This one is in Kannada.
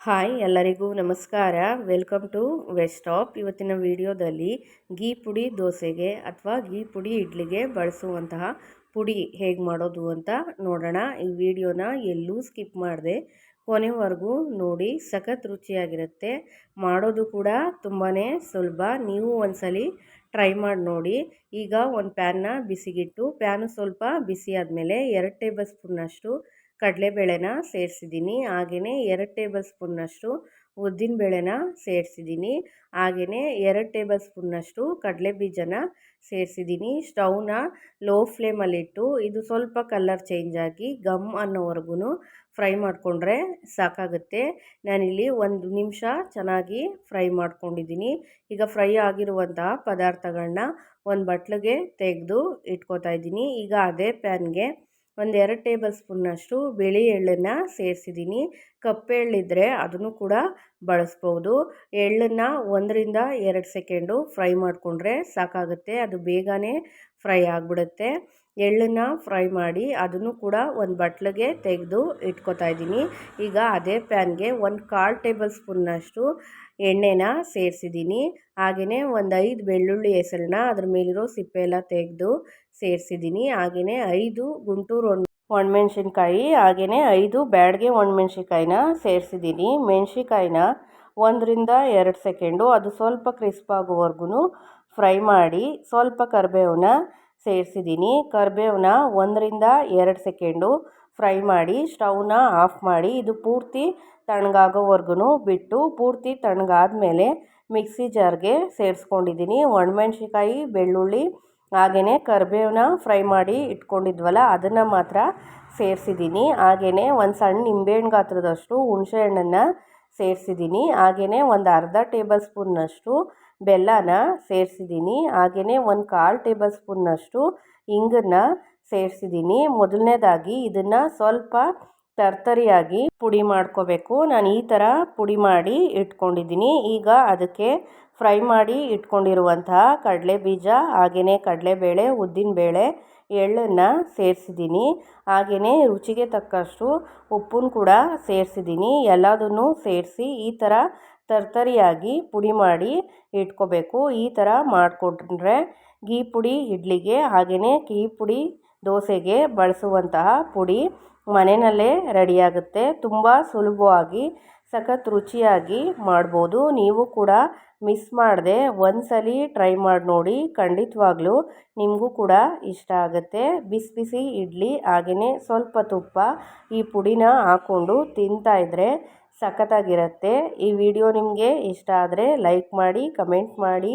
ಹಾಯ್ ಎಲ್ಲರಿಗೂ ನಮಸ್ಕಾರ. ವೆಲ್ಕಮ್ ಟು ವೆಸ್ಟಾಪ್ ಇವತ್ತಿನ ವಿಡಿಯೋದಲ್ಲಿ ಗೀ ಪುಡಿ ದೋಸೆಗೆ ಅಥವಾ ಗೀ ಪುಡಿ ಇಡ್ಲಿಗೆ ಬಳಸುವಂತಹ ಪುಡಿ ಹೇಗೆ ಮಾಡೋದು ಅಂತ ನೋಡೋಣ. ಈ ವಿಡಿಯೋನ ಎಲ್ಲೂ ಸ್ಕಿಪ್ ಮಾಡಿದೆ, ಕೊನೆವರೆಗೂ ನೋಡಿ, ಸಖತ್ ರುಚಿಯಾಗಿರುತ್ತೆ. ಮಾಡೋದು ಕೂಡ ತುಂಬಾ ಸುಲಭ. ನೀವು ಒಂದ್ಸಲಿ ಟ್ರೈ ಮಾಡಿ ನೋಡಿ. ಈಗ ಒಂದು ಪ್ಯಾನ್ನ ಬಿಸಿಗಿಟ್ಟು, ಪ್ಯಾನು ಸ್ವಲ್ಪ ಬಿಸಿ ಆದಮೇಲೆ ಎರಡು ಟೇಬಲ್ ಸ್ಪೂನ್ನಷ್ಟು ಕಡಲೆಬೇಳೆನ ಸೇರಿಸಿದ್ದೀನಿ. ಹಾಗೆಯೇ ಎರಡು ಟೇಬಲ್ ಸ್ಪೂನ್ನಷ್ಟು ಉದ್ದಿನಬೇಳೆನ ಸೇರಿಸಿದ್ದೀನಿ. ಹಾಗೆಯೇ ಎರಡು ಟೇಬಲ್ ಸ್ಪೂನ್ನಷ್ಟು ಕಡಲೆ ಬೀಜನ ಸೇರಿಸಿದ್ದೀನಿ. ಸ್ಟೌವ್ನ ಲೋ ಫ್ಲೇಮಲ್ಲಿಟ್ಟು ಇದು ಸ್ವಲ್ಪ ಕಲರ್ ಚೇಂಜ್ ಆಗಿ ಗಮ್ ಅನ್ನೋವರೆಗೂ ಫ್ರೈ ಮಾಡಿಕೊಂಡ್ರೆ ಸಾಕಾಗುತ್ತೆ. ನಾನಿಲ್ಲಿ ಒಂದು ನಿಮಿಷ ಚೆನ್ನಾಗಿ ಫ್ರೈ ಮಾಡ್ಕೊಂಡಿದ್ದೀನಿ. ಈಗ ಫ್ರೈ ಆಗಿರುವಂತಹ ಪದಾರ್ಥಗಳನ್ನ ಒಂದು ಬಟ್ಲಿಗೆ ತೆಗೆದು ಇಟ್ಕೋತಾ ಇದ್ದೀನಿ. ಈಗ ಅದೇ ಪ್ಯಾನ್ಗೆ ಒಂದು ಎರಡು ಟೇಬಲ್ ಸ್ಪೂನ್ನಷ್ಟು ಬಿಳಿ ಎಳ್ಳನ್ನು ಸೇರಿಸಿದ್ದೀನಿ. ಕಪ್ಪೆ ಎಳ್ಳಿದ್ರೆ ಅದನ್ನು ಕೂಡ ಬಳಸ್ಬೋದು. ಎಳ್ಳನ್ನು ಒಂದರಿಂದ ಎರಡು ಸೆಕೆಂಡು ಫ್ರೈ ಮಾಡಿಕೊಂಡ್ರೆ ಸಾಕಾಗುತ್ತೆ. ಅದು ಬೇಗನೆ ಫ್ರೈ ಆಗಿಬಿಡುತ್ತೆ. ಎಳ್ಳನ್ನು ಫ್ರೈ ಮಾಡಿ ಅದನ್ನು ಕೂಡ ಒಂದು ಬಟ್ಲಿಗೆ ತೆಗೆದು ಇಟ್ಕೋತಾ ಇದ್ದೀನಿ. ಈಗ ಅದೇ ಪ್ಯಾನ್ಗೆ ಒಂದು ಕಾಲು ಟೇಬಲ್ ಸ್ಪೂನ್ನಷ್ಟು ಎಣ್ಣೆನ ಸೇರಿಸಿದ್ದೀನಿ. ಹಾಗೆಯೇ ಒಂದು ಐದು ಬೆಳ್ಳುಳ್ಳಿ ಹೆಸರನ್ನ ಅದ್ರ ಮೇಲಿರೋ ಸಿಪ್ಪೆ ಎಲ್ಲ ತೆಗೆದು ಸೇರಿಸಿದ್ದೀನಿ. ಹಾಗೆಯೇ ಐದು ಗುಂಟೂರು ಒಣಮೆಣ್ಸಿನ್ಕಾಯಿ ಹಾಗೆಯೇ ಐದು ಬ್ಯಾಡ್ಗೆ ಒಣಮೆಣ್ಸಿನ್ಕಾಯಿನ ಸೇರಿಸಿದ್ದೀನಿ. ಮೆಣ್ಸಿನ್ಕಾಯಿನ ಒಂದರಿಂದ ಎರಡು ಸೆಕೆಂಡು, ಅದು ಸ್ವಲ್ಪ ಕ್ರಿಸ್ಪ್ ಆಗೋವರೆಗೂ ಫ್ರೈ ಮಾಡಿ ಸ್ವಲ್ಪ ಕರಿಬೇವನ್ನ ಸೇರಿಸಿದ್ದೀನಿ. ಕರಿಬೇವನ್ನ ಒಂದರಿಂದ ಎರಡು ಸೆಕೆಂಡು ಫ್ರೈ ಮಾಡಿ, ಸ್ಟೌವ್ನ ಆಫ್ ಮಾಡಿ, ಇದು ಪೂರ್ತಿ ತಣ್ಣಗಾಗೋವರೆಗೂ ಬಿಟ್ಟು ಪೂರ್ತಿ ತಣ್ಣಗಾದ್ಮೇಲೆ ಮಿಕ್ಸಿ ಜಾರ್ಗೆ ಸೇರಿಸ್ಕೊಂಡಿದ್ದೀನಿ ಒಣಮೆಣ್ಸಿನ್ಕಾಯಿ, ಬೆಳ್ಳುಳ್ಳಿ ಹಾಗೆಯೇ ಕರಿಬೇವನ್ನ ಫ್ರೈ ಮಾಡಿ ಇಟ್ಕೊಂಡಿದ್ವಲ್ಲ, ಅದನ್ನು ಮಾತ್ರ ಸೇರಿಸಿದ್ದೀನಿ ಹಾಗೆಯೇ ಒಂದು ಸಣ್ಣ ನಿಂಬೆಹಣ್ಣು ಗಾತ್ರದಷ್ಟು ಹುಣಸೆಹಣ್ಣನ್ನು ಸೇರಿಸಿದ್ದೀನಿ ಹಾಗೆಯೇ ಒಂದು ಅರ್ಧ ಟೇಬಲ್ ಸ್ಪೂನ್ನಷ್ಟು ಬೆಲ್ಲನ ಸೇರಿಸಿದ್ದೀನಿ ಹಾಗೆಯೇ ಒಂದು ಕಾಲು ಟೇಬಲ್ ಸ್ಪೂನ್ನಷ್ಟು ಇಂಗನ್ನು ಸೇರಿಸಿದ್ದೀನಿ. ಮೊದಲನೇದಾಗಿ ಇದನ್ನು ಸ್ವಲ್ಪ ತರ್ತರಿಯಾಗಿ ಪುಡಿ ಮಾಡ್ಕೋಬೇಕು. ನಾನು ಈ ಥರ ಪುಡಿ ಮಾಡಿ ಇಟ್ಕೊಂಡಿದ್ದೀನಿ. ಈಗ ಅದಕ್ಕೆ ಫ್ರೈ ಮಾಡಿ ಇಟ್ಕೊಂಡಿರುವಂತಹ ಕಡಲೆ ಬೀಜ ಹಾಗೆಯೇ ಕಡಲೆಬೇಳೆ, ಉದ್ದಿನಬೇಳೆ, ಎಳ್ಳನ್ನು ಸೇರಿಸಿದ್ದೀನಿ. ಹಾಗೆಯೇ ರುಚಿಗೆ ತಕ್ಕಷ್ಟು ಉಪ್ಪನ್ನು ಕೂಡ ಸೇರಿಸಿದ್ದೀನಿ. ಎಲ್ಲದನ್ನು ಸೇರಿಸಿ ಈ ಥರ ತರ್ತರಿಯಾಗಿ ಪುಡಿ ಮಾಡಿ ಇಟ್ಕೋಬೇಕು. ಈ ಥರ ಮಾಡಿಕೊಂಡ್ರೆ ಗೀ ಪುಡಿ, ಇಡ್ಲಿಗೆ ಹಾಗೆಯೇ ಗೀ ಪುಡಿ ದೋಸೆಗೆ ಬಳಸುವಂತಹ ಪುಡಿ ಮನೆಯಲ್ಲೇ ರೆಡಿಯಾಗುತ್ತೆ. ತುಂಬ ಸುಲಭವಾಗಿ, ಸಖತ್ ರುಚಿಯಾಗಿ ಮಾಡ್ಬೋದು. ನೀವು ಕೂಡ ಮಿಸ್ ಮಾಡದೆ ಒಂದ್ಸಲಿ ಟ್ರೈ ಮಾಡಿ ನೋಡಿ. ಖಂಡಿತವಾಗ್ಲೂ ನಿಮಗೂ ಕೂಡ ಇಷ್ಟ ಆಗುತ್ತೆ. ಬಿಸಿ ಬಿಸಿ ಇಡ್ಲಿ ಹಾಗೆಯೇ ಸ್ವಲ್ಪ ತುಪ್ಪ ಈ ಪುಡಿನ ಹಾಕ್ಕೊಂಡು ತಿಂತಾಯಿದ್ರೆ ಸಖತ್ತಾಗಿರುತ್ತೆ. ಈ ವಿಡಿಯೋ ನಿಮಗೆ ಇಷ್ಟ ಆದರೆ ಲೈಕ್ ಮಾಡಿ, ಕಮೆಂಟ್ ಮಾಡಿ.